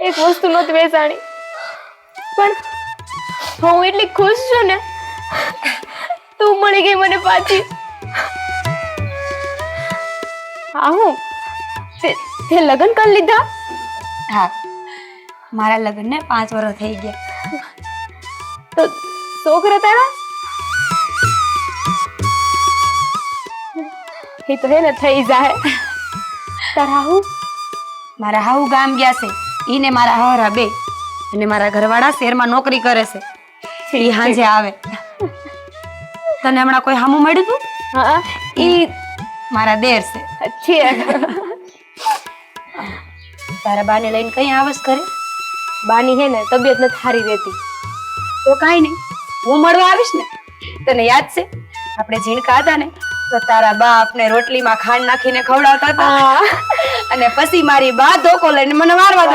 એક વસ્તુ નહોતી વેચાણી પણ હું એટલી ખુશ છું ને તું મળી ગઈ મને પાછી હા હું તે તે લગ્ન કરી લીધા હા મારા લગ્નને પાંચ વર્ષ થઈ ગયા તો છોકરા તારા એ તો હે ને થઈ જાય તારા હું મારા હાઉ ગામ ગયા છે ઈ મારા હારા બે અને મારા ઘરવાળા શહેરમાં નોકરી કરે છે. એ હાંજે આવે. તને હમણાં કોઈ હામું મળ્યું તું? હા. ઈ મારા દેર છે. તારા બાને લઈને કઈ આવસ કરે? બાની હે ને તબિયત નથી સારી રહેતી. તો કાંઈ નહીં. હું મળવા આવીશ ને. તને યાદ છે? આપણે ઝીણકા હતા ને તો તારા બા ને રોટલીમાં ખાંડ નાખીને ખવડાવતા હતા. અને પછી મારી બા ધોકો લઈને મને મારવા